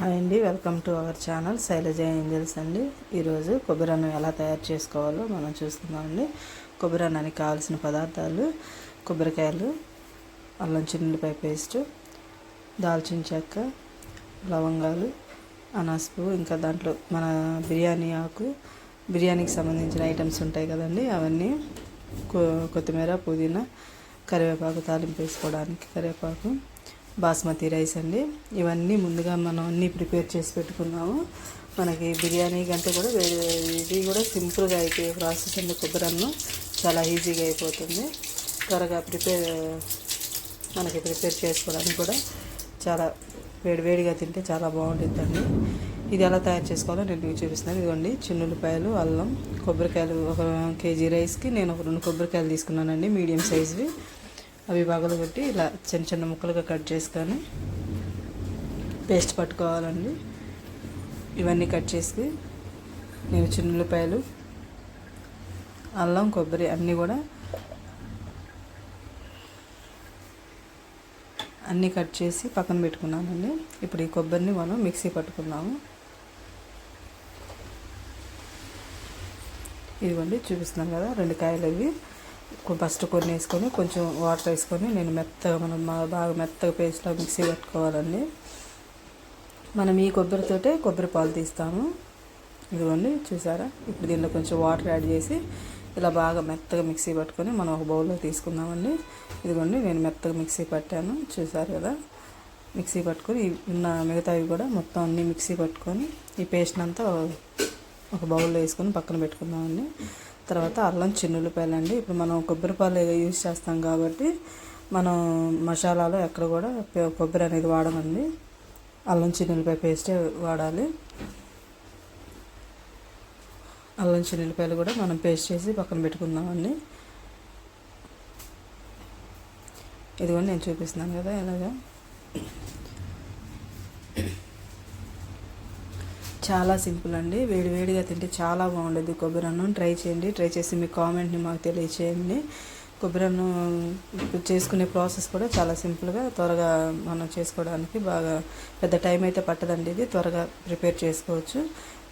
Hi అండి welcome to our channel Shailaja Angels అండి. ఈరోజు కొబ్బరి అన్నం ఎలా తయారు చేసుకోవాలో మనం చూస్తున్నామండి. కొబ్బరి అన్నానికి కావాల్సిన పదార్థాలు కొబ్బరికాయలు అల్లం చిన్నులపాయ పేస్ట్ దాల్చిన చెక్క లవంగాలు అనాసపు ఇంకా దాంట్లో మన బిర్యానీ ఆకు బిర్యానీకి సంబంధించిన ఐటమ్స్ ఉంటాయి కదండి. అవన్నీ కొ- కొత్తిమీర పుదీనా కరివేపాకు తాలింపు వేసుకోవడానికి కరివేపాకు బాస్మతి రైస్ అండి. ఇవన్నీ ముందుగా మనం అన్నీ ప్రిపేర్ చేసి పెట్టుకున్నాము. మనకి బిర్యానీ కంటే కూడా వేరే ఇది కూడా సింపుల్గా అయిపోయే ప్రాసెస్ అండి కొబ్బరి చాలా ఈజీగా అయిపోతుంది. త్వరగా ప్రిపేర్ మనకి ప్రిపేర్ చేసుకోవడానికి కూడా చాలా వేడి వేడిగా తింటే చాలా బాగుంటుందండి. ఇది ఎలా తయారు చేసుకోవాలో నేను మీకు చూపిస్తున్నాను. ఇదిగోండి చిన్నులపాయలు అల్లం కొబ్బరికాయలు. ఒక కేజీ రైస్కి నేను ఒక రెండు కొబ్బరికాయలు తీసుకున్నానండి మీడియం సైజువి. అవి పగలు పెట్టి ఇలా చిన్న చిన్న ముక్కలుగా కట్ చేసుకొని పేస్ట్ పట్టుకోవాలండి. ఇవన్నీ కట్ చేసి నేను చిన్నులపాయలు అల్లం కొబ్బరి అన్నీ కూడా అన్నీ కట్ చేసి పక్కన పెట్టుకున్నానండి. ఇప్పుడు ఈ కొబ్బరిని మనం మిక్సీ పట్టుకున్నాము ఇదిగోండి చూపిస్తున్నాం కదా రెండు కాయలు అవి ఫస్ట్ కొన్ని వేసుకొని కొంచెం వాటర్ వేసుకొని నేను మెత్తగా మనం బాగా మెత్తగా పేస్ట్లో మిక్సీ పట్టుకోవాలండి. మనం ఈ కొబ్బరితోటే కొబ్బరి పాలు తీస్తాము. ఇదిగోండి చూసారా? ఇప్పుడు దీనిలో కొంచెం వాటర్ యాడ్ చేసి ఇలా బాగా మెత్తగా మిక్సీ పట్టుకొని మనం ఒక బౌల్లో తీసుకుందామండి. ఇదిగోండి నేను మెత్తగా మిక్సీ పట్టాను చూసారు కదా? మిక్సీ పట్టుకొని ఉన్న మిగతావి కూడా మొత్తం అన్నీ మిక్సీ పట్టుకొని ఈ పేస్ట్ అంతా ఒక బౌల్లో వేసుకొని పక్కన పెట్టుకుందామండి. తర్వాత అల్లం చిన్నులపాయలు అండి ఇప్పుడు మనం కొబ్బరి పాలు యూజ్ చేస్తాం కాబట్టి మనం మసాలాలో ఎక్కడ కూడా కొబ్బరి అనేది వాడమండి. అల్లం చిన్నులపాయ పేస్టే వాడాలి. అల్లం చిన్నులపాయలు కూడా మనం పేస్ట్ చేసి పక్కన పెట్టుకుందామండి. ఇదిగోండి నేను చూపిస్తున్నాను కదా ఎలాగా. చాలా సింపుల్ అండి. వేడి వేడిగా తింటే చాలా బాగుండేది కొబ్బరి అన్నం ట్రై చేయండి. ట్రై చేసి మీ కామెంట్ని మాకు తెలియచేయండి. కొబ్బరి అన్నం చేసుకునే ప్రాసెస్ కూడా చాలా సింపుల్గా త్వరగా మనం చేసుకోవడానికి బాగా పెద్ద టైం అయితే పట్టదండి ఇది. త్వరగా ప్రిపేర్ చేసుకోవచ్చు.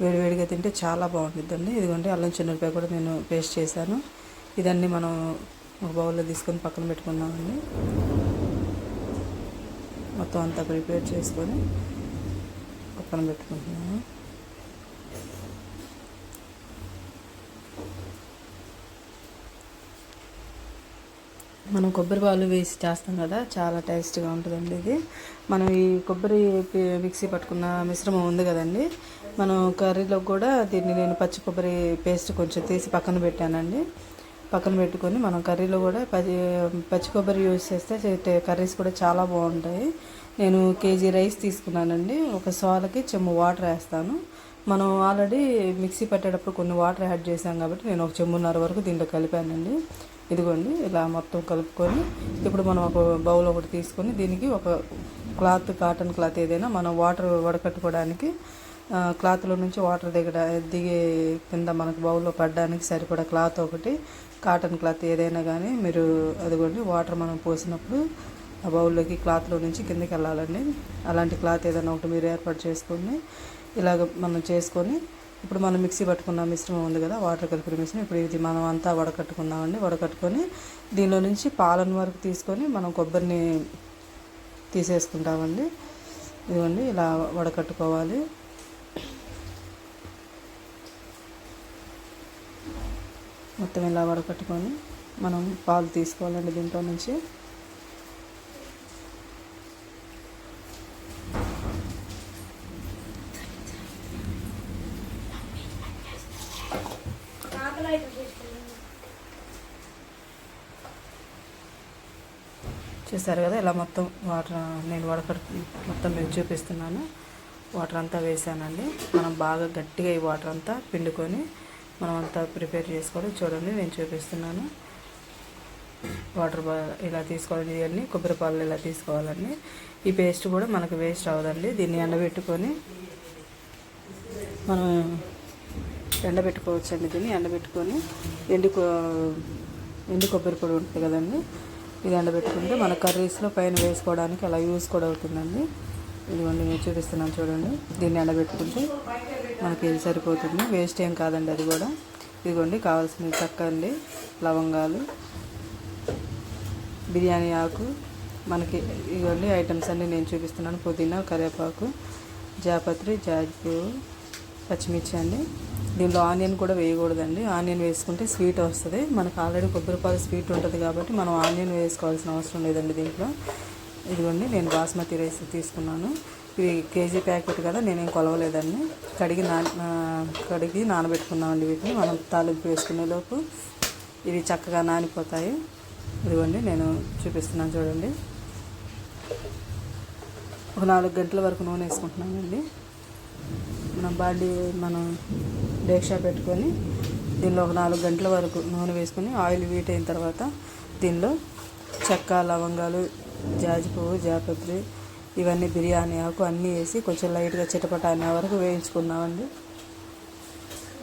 వేడివేడిగా తింటే చాలా బాగుంటుందండి. ఇదిగోండి అల్లం చిన్నపాయ కూడా నేను పేస్ట్ చేశాను. ఇదన్నీ మనం ఒక బౌల్లో తీసుకొని పక్కన పెట్టుకుందామండి. మొత్తం అంతా ప్రిపేర్ చేసుకొని పక్కన పెట్టుకుంటున్నాము మనం కొబ్బరి పాలు వేసి చేస్తాం కదా చాలా టేస్ట్గా ఉంటుందండి ఇది. మనం ఈ కొబ్బరి మిక్సీ పట్టుకున్న మిశ్రమం ఉంది కదండి మనం కర్రీలో కూడా దీన్ని నేను పచ్చి కొబ్బరి పేస్ట్ కొంచెం తీసి పక్కన పెట్టానండి. పక్కన పెట్టుకొని మనం కర్రీలో కూడా పచ్చి పచ్చి కొబ్బరి యూజ్ చేస్తే కర్రీస్ కూడా చాలా బాగుంటాయి. నేను కేజీ రైస్ తీసుకున్నానండి ఒక సోలకి చెమ్ము వాటర్ వేస్తాను. మనం ఆల్రెడీ మిక్సీ పట్టేటప్పుడు కొన్ని వాటర్ యాడ్ చేసాం కాబట్టి నేను ఒక చెమ్మున్నర వరకు దీంట్లో కలిపానండి. ఇదిగోండి ఇలా మొత్తం కలుపుకొని ఇప్పుడు మనం ఒక బౌల్ ఒకటి తీసుకొని దీనికి ఒక క్లాత్ కాటన్ క్లాత్ ఏదైనా మనం వాటర్ వడకట్టుకోవడానికి క్లాత్లో నుంచి వాటర్ దిగడ దిగే కింద మనకు బౌల్లో పడడానికి సరిపడా క్లాత్ ఒకటి కాటన్ క్లాత్ ఏదైనా కానీ మీరు అదిగోండి వాటర్ మనం పోసినప్పుడు ఆ బౌల్లోకి క్లాత్లో నుంచి కిందకి వెళ్ళాలండి. అలాంటి క్లాత్ ఏదైనా ఒకటి మీరు ఏర్పాటు చేసుకొని ఇలాగ మనం చేసుకొని ఇప్పుడు మనం మిక్సీ పట్టుకున్న మిశ్రమం ఉంది కదా వాటర్ కలిపిన మిశ్రమం. ఇప్పుడు ఇది మనం అంతా వడకట్టుకున్నామండి వడకట్టుకొని దీనిలో నుంచి పాలను వరకు తీసుకొని మనం కొబ్బరిని తీసేసుకుంటామండి. ఇదిగోండి ఇలా వడకట్టుకోవాలి. మొత్తం ఇలా వడకట్టుకొని మనం పాలు తీసుకోవాలండి దీంట్లో నుంచి. చూసారు కదా ఇలా మొత్తం వాటర్ నేను వడకట్టు మొత్తం మీకు చూపిస్తున్నాను. వాటర్ అంతా వేసానండి. మనం బాగా గట్టిగా ఈ వాటర్ అంతా పిండుకొని మనం అంతా ప్రిపేర్ చేసుకోవడం చూడండి నేను చూపిస్తున్నాను. వాటర్ ఇలా తీసుకోవాలి. ఇవన్నీ కొబ్బరి పాలు ఇలా తీసుకోవాలండి. ఈ పేస్ట్ కూడా మనకు వేస్ట్ అవ్వదండి. దీన్ని ఎండబెట్టుకొని మనం ఎండబెట్టుకోవచ్చు అండి దీన్ని. ఎండబెట్టుకొని ఎండుకు ఎండు కొబ్బరి పొడి ఉంటుంది కదండి. ఇది ఎండబెట్టుకుంటే మన కర్రీస్లో పైన వేసుకోవడానికి అలా యూస్ కూడా అవుతుందండి. ఇదిగోండి నేను చూపిస్తున్నాను చూడండి. దీన్ని ఎండబెట్టుకుంటే మనకి ఇది సరిపోతుంది. వేస్ట్ ఏం కాదండి అది కూడా. ఇదిగోండి కావాల్సిన చెక్క అండి లవంగాలు బిర్యానీ ఆకు మనకి ఇవన్నీ ఐటమ్స్ అన్నీ నేను చూపిస్తున్నాను. పుదీనా కరివేపాకు జాపత్రి జాజిపూ పచ్చిమిర్చి అండి. దీనిలో ఆనియన్ కూడా వేయకూడదండి. ఆనియన్ వేసుకుంటే స్వీట్ వస్తుంది. మనకు ఆల్రెడీ కొబ్బరిపాలు స్వీట్ ఉంటుంది కాబట్టి మనం ఆనియన్ వేసుకోవాల్సిన అవసరం లేదండి దీంట్లో. ఇదిగోండి నేను బాస్మతి రైస్ తీసుకున్నాను. ఇవి కేజీ ప్యాకెట్ కదా నేనేం కొలవలేదండి. కడిగి నా కడిగి నానబెట్టుకున్నామండి వీటిని. మనం తాలింపు వేసుకునేలోపు ఇవి చక్కగా నానిపోతాయి. ఇదిగోండి నేను చూపిస్తున్నాను చూడండి. ఒక నాలుగు గంటల వరకు నూనె వేసుకుంటున్నానండి. మన బాడీ మనం డేక్షా పెట్టుకొని దీనిలో ఒక నాలుగు గంటల వరకు నూనె వేసుకొని ఆయిల్ వీట్ అయిన తర్వాత దీనిలో చెక్క లవంగాలు జాజి పువ్వు జాపత్రి ఇవన్నీ బిర్యానీ ఆకు అన్నీ వేసి కొంచెం లైట్గా చిటపట అనే వరకు వేయించుకున్నామండి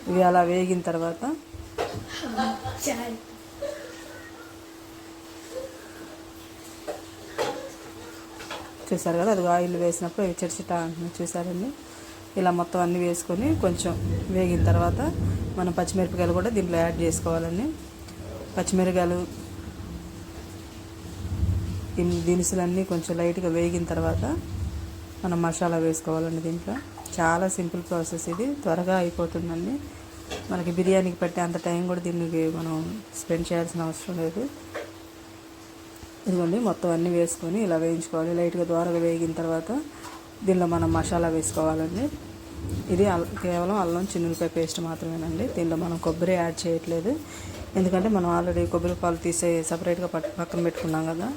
ఇవి అలా వేగిన తర్వాత చూసారు కదా అది ఆయిల్ వేసినప్పుడు ఇవి చిటచిట అంటున్నాయి చూసారండి? ఇలా మొత్తం అన్నీ వేసుకొని కొంచెం వేగిన తర్వాత మనం పచ్చిమిరపకాయలు కూడా దీంట్లో యాడ్ చేసుకోవాలండి. పచ్చిమిరపకాయలు దినుసులన్నీ కొంచెం లైట్గా వేగిన తర్వాత మనం మసాలా వేసుకోవాలండి దీంట్లో. చాలా సింపుల్ ప్రాసెస్ ఇది. త్వరగా అయిపోతుందండి. మనకి బిర్యానీకి పట్టే అంత టైం కూడా దీనికి మనం స్పెండ్ చేయాల్సిన అవసరం లేదు. ఇదిగోండి మొత్తం అన్నీ వేసుకొని ఇలా వేయించుకోవాలి. లైట్గా ద్వారగా వేగిన తర్వాత దీనిలో మనం మసాలా వేసుకోవాలండి. ఇది అల్ కేవలం అల్లం చిన్నులపాయ పేస్ట్ మాత్రమేనండి. దీనిలో మనం కొబ్బరి యాడ్ చేయట్లేదు. ఎందుకంటే మనం ఆల్రెడీ కొబ్బరి పాలు తీసే సపరేట్గా పక్కన పెట్టుకున్నాం కదా.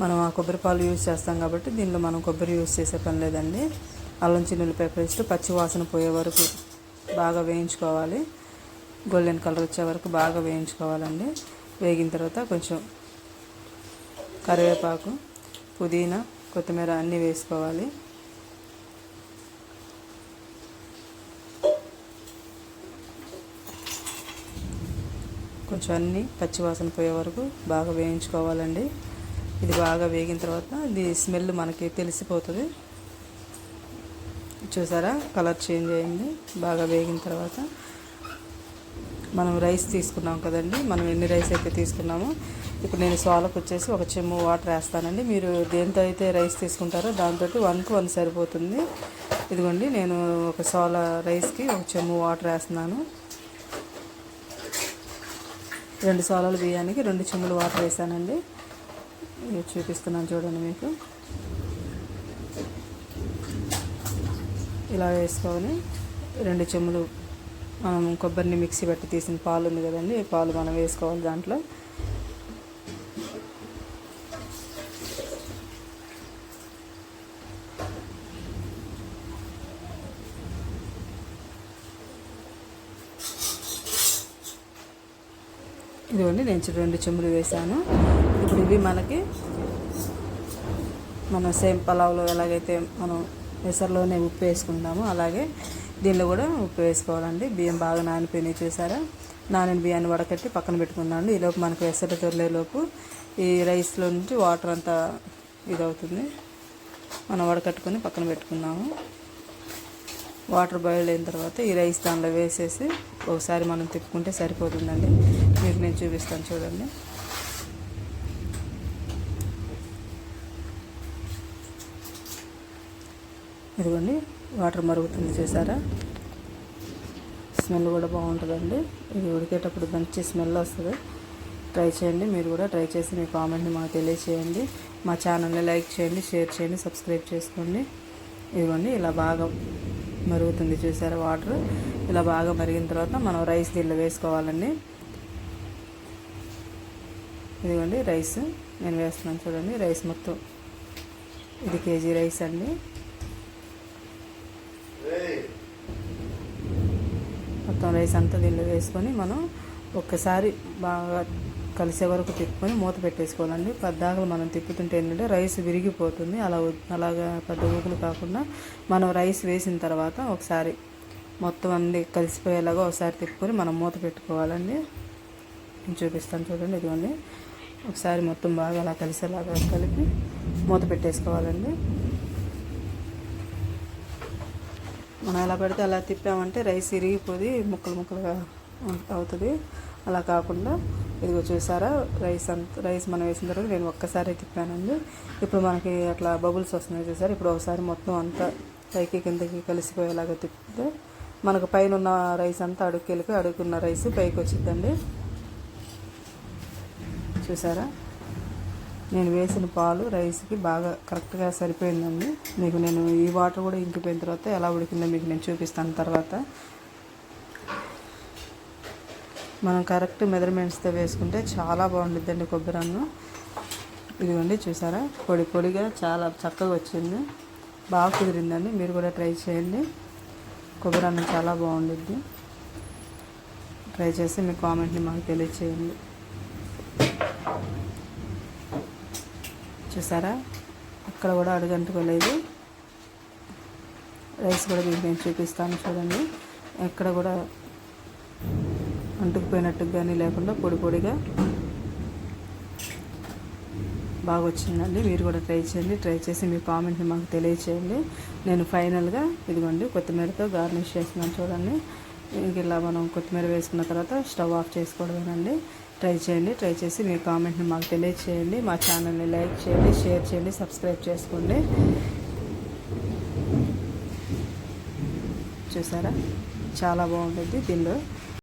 మనం ఆ కొబ్బరి పాలు యూజ్ చేస్తాం కాబట్టి దీనిలో మనం కొబ్బరి యూజ్ చేసే పని లేదండి. అల్లం చిన్నులపాయ పేస్ట్ పచ్చి వాసన పోయే వరకు బాగా వేయించుకోవాలి. గోల్డెన్ కలర్ వచ్చే వరకు బాగా వేయించుకోవాలండి. వేగిన తర్వాత కొంచెం కరివేపాకు పుదీనా కొత్తిమీర అన్నీ వేసుకోవాలి. కొంచెం అన్నీ పచ్చివాసన పోయే వరకు బాగా వేయించుకోవాలండి. ఇది బాగా వేగిన తర్వాత ఇది స్మెల్ మనకి తెలిసిపోతుంది. చూసారా? కలర్ చేంజ్ అయింది. బాగా వేగిన తర్వాత మనం రైస్ తీసుకున్నాం కదండి. మనం ఎన్ని రైస్ అయితే తీసుకున్నామో ఇప్పుడు నేను సోలకు వచ్చేసి ఒక చెమ్ము వాటర్ వేస్తానండి. మీరు దేంతో అయితే రైస్ తీసుకుంటారో దాంతో వన్కి వన్ సరిపోతుంది. ఇదిగోండి నేను ఒక సోల రైస్కి ఒక చెమ్ము వాటర్ వేస్తున్నాను. రెండు సోలాల బియ్యానికి రెండు చెమ్ములు వాటర్ వేసానండి. చూపిస్తున్నాను చూడండి మీకు. ఇలా వేసుకొని రెండు చెమ్ములు మనం కొబ్బరిని మిక్సీ పెట్టి తీసిన పాలు ఉంది కదండి పాలు మనం వేసుకోవాలి దాంట్లో. ఇదిగోండి నేను రెండు చెంబులు వేసాను ఇప్పుడు ఇవి మనకి మనం సేమ్ పలావ్లో ఎలాగైతే మనం పెసర్లోనే ఉప్పు వేసుకుంటామో అలాగే దీనిలో కూడా ఉప్పు వేసుకోవాలండి. బియ్యం బాగా నానిపోయినాయి చూసారా? నానిన బియ్యాన్ని వడకట్టి పక్కన పెట్టుకున్నాను ఈలోపు మనకు ఎసరు తొరలేలోపు ఈ రైస్లో నుంచి వాటర్ అంతా ఇదవుతుంది. మనం వడకట్టుకొని పక్కన పెట్టుకున్నాము వాటర్ బాయిల్ అయిన తర్వాత ఈ రైస్ దానిలో వేసేసి ఒకసారి మనం తిప్పుకుంటే సరిపోతుందండి. నేను చూపిస్తాను చూడండి. ఇదిగోండి వాటర్ మరుగుతుంది చూసారా? స్మెల్ కూడా బాగుంటుందండి. ఇది ఉడికేటప్పుడు మంచి స్మెల్ వస్తుంది. ట్రై చేయండి మీరు కూడా ట్రై చేసి మీ కామెంట్ని మాకు తెలియచేయండి. మా ఛానల్ని లైక్ చేయండి షేర్ చేయండి సబ్స్క్రైబ్ చేసుకోండి. ఇదిగోండి ఇలా బాగా మరుగుతుంది చూసారా వాటర్? ఇలా బాగా మరిగిన తర్వాత మనం రైస్ దీనిలో వేసుకోవాలండి. ఇదిగోండి రైస్ నేను వేస్తున్నాను చూడండి రైస్ మొత్తం. ఇది కేజీ రైస్ అండి. మొత్తం రైస్ అంతా దీనిలో వేసుకొని మనం ఒక్కసారి బాగా కలిసే వరకు తిప్పుకొని మూత పెట్టేసుకోవాలండి. పద్దాకలు మనం తిప్పుతుంటే ఏంటంటే రైస్ విరిగిపోతుంది. అలా అలాగా పెద్ద ఊకులు కాకుండా మనం రైస్ వేసిన తర్వాత ఒకసారి మొత్తం అన్ని కలిసిపోయేలాగా ఒకసారి తిప్పుకొని మనం మూత పెట్టుకోవాలండి. నేను చూపిస్తాను చూడండి ఇదిగోండి. ఒకసారి మొత్తం బాగా అలా కలిసేలాగా కలిపి మూత పెట్టేసుకోవాలండి. మనం ఎలా పెడితే అలా తిప్పామంటే రైస్ ఇరిగిపోయి ముక్కలు ముక్కలుగా అవుతుంది. అలా కాకుండా ఇదిగో చూసారా రైస్ అంత రైస్ మనం వేసిన తర్వాత నేను ఒక్కసారి తిప్పానండి. ఇప్పుడు మనకి అట్లా బబుల్స్ వస్తున్నాయి చూసారు ఇప్పుడు ఒకసారి మొత్తం అంతా పైకి కిందకి కలిసిపోయేలాగా తిప్పితే మనకు పైన ఉన్న రైస్ అంతా అడుగుకి అడుగున్న రైస్ పైకి వచ్చిందండి చూసారా? నేను వేసిన పాలు రైస్కి బాగా కరెక్ట్గా సరిపోయిందండి. మీకు నేను ఈ వాటర్ కూడా ఇంకిపోయిన తర్వాత ఎలా ఉడికిందో మీకు నేను చూపిస్తాను తర్వాత. మనం కరెక్ట్ మెజర్మెంట్స్తో వేసుకుంటే చాలా బాగుంటుందండి కొబ్బరి అన్నం. ఇదిగోండి చూసారా? పొడి పొడిగా చాలా చక్కగా వచ్చింది. బాగా కుదిరిందండి. మీరు కూడా ట్రై చేయండి. కొబ్బరి అన్నం చాలా బాగుండిద్ది. ట్రై చేసి మీ కామెంట్ని మాకు తెలియచేయండి. చూసారా? అక్కడ కూడా అడుగంటుకోలేదు రైస్ కూడా మీకు నేను చూపిస్తాను చూడండి. ఎక్కడ కూడా అంటుకుపోయినట్టు కానీ లేకుండా పొడి పొడిగా బాగా వచ్చిందండి. మీరు కూడా ట్రై చేయండి. ట్రై చేసి మీ కామెంట్ని మాకు తెలియచేయండి. నేను ఫైనల్గా ఇదిగోండి కొత్తిమీరతో గార్నిష్ చేస్తున్నాను చూడండి. ఇంక ఇలా మనం కొత్తిమీర వేసుకున్న తర్వాత స్టవ్ ఆఫ్ చేసుకోవడమేనండి. ట్రై చేయండి ట్రై చేసి మీ కామెంట్ని మాకు తెలియచేయండి మా ఛానల్ని లైక్ చేయండి షేర్ చేయండి సబ్స్క్రైబ్ చేసుకోండి. చూసారా? చాలా బాగుంటుంది దీనిలో